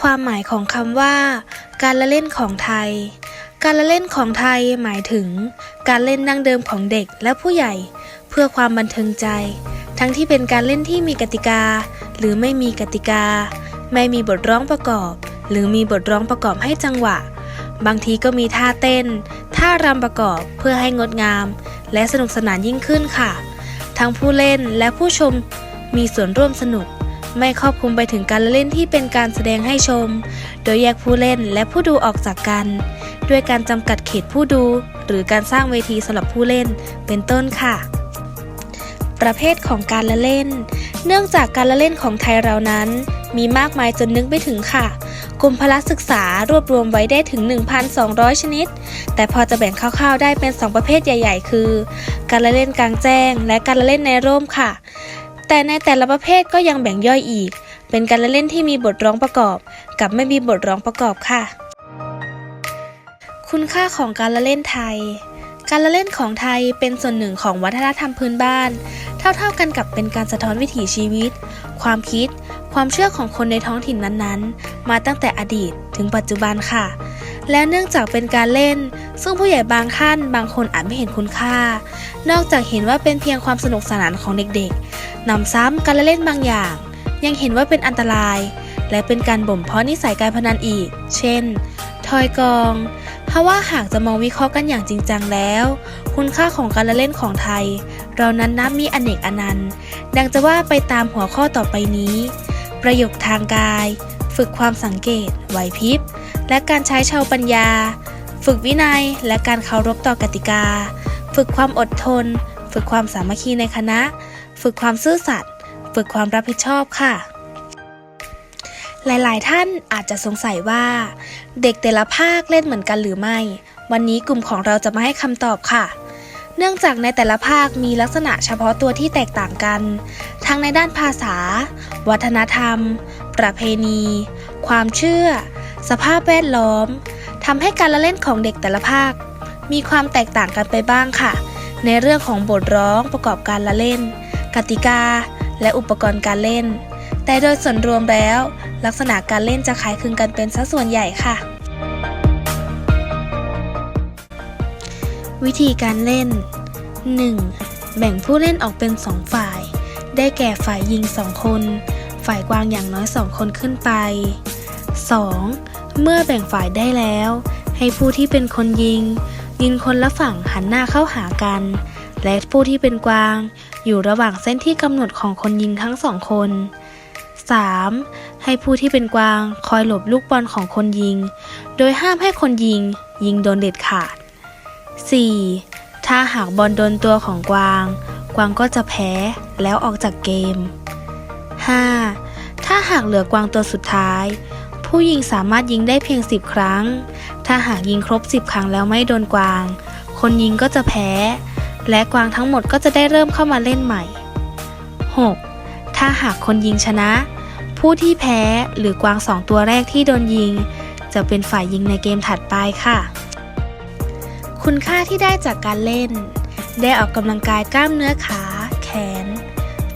ความหมายของคำว่า การละเล่นของไทย การละเล่นของไทยหมายถึง การเล่นดั้งเดิมของเด็กและผู้ใหญ่ เพื่อความบันเทิงใจ ทั้งที่เป็นการเล่นที่มีกติกา หรือไม่มีกติกา ไม่มีบทร้องประกอบ หรือมีบทร้องประกอบให้จังหวะ บางทีก็มีท่าเต้น ท่ารำประกอบเพื่อให้งดงาม และสนุกสนานยิ่งขึ้นค่ะ ทั้งผู้เล่นและผู้ชมมีส่วนร่วมสนุก ไม่ครอบคลุมไปถึงการเล่นที่เป็นการแสดงให้ชม โดยแยกผู้เล่นและผู้ดูออกจากกัน ด้วยการจำกัดเขตผู้ดู หรือการสร้างเวทีสำหรับผู้เล่น เป็นต้นค่ะ ประเภทของการละเล่น เนื่องจากการละเล่นของไทยเรานั้น มีมากมายจนนึกไม่ถึงค่ะกรมพละศึกษารวบรวมไว้ได้ถึง 1,200 ชนิด แต่พอจะแบ่งคร่าวๆได้เป็น 2 ประเภทใหญ่ ๆ คือ การละเล่นกลางแจ้ง และการละเล่นในร่มค่ะ แต่ในแต่ละประเภทก็ยังแบ่งย่อยอีก เป็นการละเล่นที่มีบทร้องประกอบ กับไม่มีบทร้องประกอบค่ะ คุณค่าของการละเล่นไทย การละเล่นของไทยเป็นส่วนหนึ่งของวัฒนธรรมพื้นบ้าน เท่าๆกันกับเป็นการสะท้อนวิถีชีวิต ความคิด ความเชื่อของคนในท้องถิ่นนั้นๆ มาตั้งแต่อดีตถึงปัจจุบันค่ะ และเนื่องจากเป็นการเล่น ซึ่งผู้ใหญ่บางท่านบางคนอาจไม่เห็นคุณค่า นอกจากเห็นว่าเป็นเพียงความสนุกสนานของเด็กๆ นำซ้ำการละเล่นบางอย่าง ยังเห็นว่าเป็นอันตราย และเป็นการบ่มเพาะนิสัยการพนันอีก เช่น ทอยกอง เพราะว่าหากจะมองวิเคราะห์กันอย่างจริงจังแล้ว คุณค่าของการละเล่นของไทย เรานั้นนับมีอเนกอนันต์ ดังจะว่าไปตามหัวข้อต่อไปนี้ ประโยคทางกาย ฝึกความสังเกต ไหวพริบ และการใช้ชาวปัญญา ฝึกวินัยและการเคารพต่อกติกา ฝึกความอดทน ฝึกความสามัคคีในคณะ ฝึกความซื่อสัตย์ฝึกความรับผิดชอบค่ะ หลายๆ ท่านอาจจะสงสัยว่า เด็กแต่ละภาคเล่นเหมือนกันหรือไม่ วันนี้กลุ่มของเราจะมาให้คำตอบค่ะ เนื่องจากในแต่ละภาคมีลักษณะเฉพาะตัวที่แตกต่างกัน ทั้งในด้านภาษา วัฒนธรรม ประเพณี ความเชื่อ สภาพแวดล้อมทำให้การละเล่นของเด็กแต่ละภาค มีความแตกต่างกันไปบ้างค่ะ ในเรื่องของบทร้องประกอบการละเล่น กติกา และอุปกรณ์การเล่น แต่โดยส่วนรวมแล้ว ลักษณะการเล่นจะคล้ายคลึงกันเป็นสัดส่วนใหญ่ค่ะ วิธีการเล่น 1. แบ่งผู้เล่นออกเป็น 2 ฝ่าย ได้แก่ฝ่ายยิง 2 คน ฝ่ายกวางอย่างน้อย 2 คนขึ้นไป 2. เมื่อแบ่งฝ่ายได้แล้ว ให้ผู้ที่เป็นคนยิง ยิงคนละฝั่งหันหน้าเข้าหากัน และผู้ที่เป็นกวาง อยู่ระหว่างเส้นที่กำหนดของคนยิงทั้งสองคน 3. ให้ผู้ที่เป็นกวางคอยหลบลูกบอลของคนยิง โดยห้ามให้คนยิง ยิงโดนเด็ดขาด 4. ถ้าหากบอลโดนตัวของกวาง กวางก็จะแพ้แล้วออกจากเกม 5. ถ้าหากเหลือกวางตัวสุดท้าย ผู้ยิงสามารถยิงได้เพียง 10 ครั้ง ถ้าหากยิงครบ 10 ครั้งแล้วไม่โดนกวาง คนยิงก็จะแพ้ และกวางทั้งหมดก็จะได้เริ่มเข้ามาเล่นใหม่ 6. ถ้าหากคนยิงชนะ ผู้ที่แพ้หรือกวางสองตัวแรกที่โดนยิง จะเป็นฝ่ายยิงในเกมถัดไปค่ะ คุณค่าที่ได้จากการเล่น ได้ออกกำลังกายกล้ามเนื้อขา แขน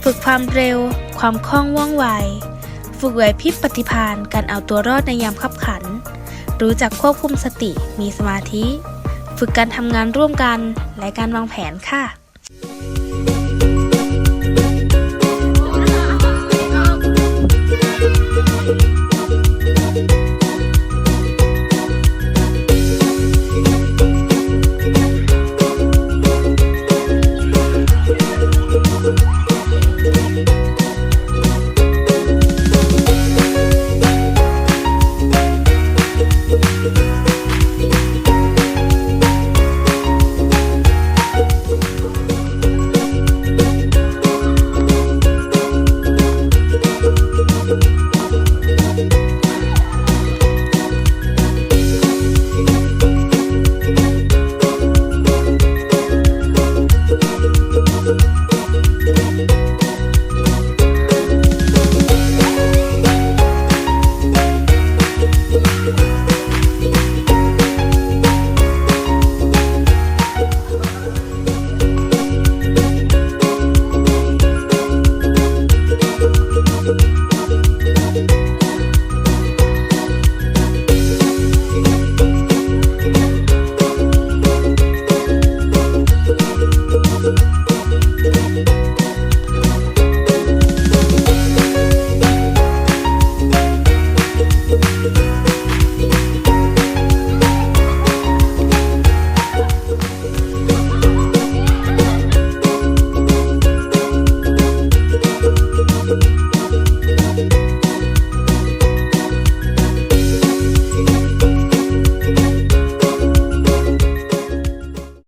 ฝึกความเร็ว ความคล่องว่องไว ฝึกไหวพริบปฏิภาณการเอาตัวรอดในยามขับขัน รู้จักควบคุมสติ มีสมาธิ ฝึกการทำงานร่วมกัน และการวางแผนค่ะ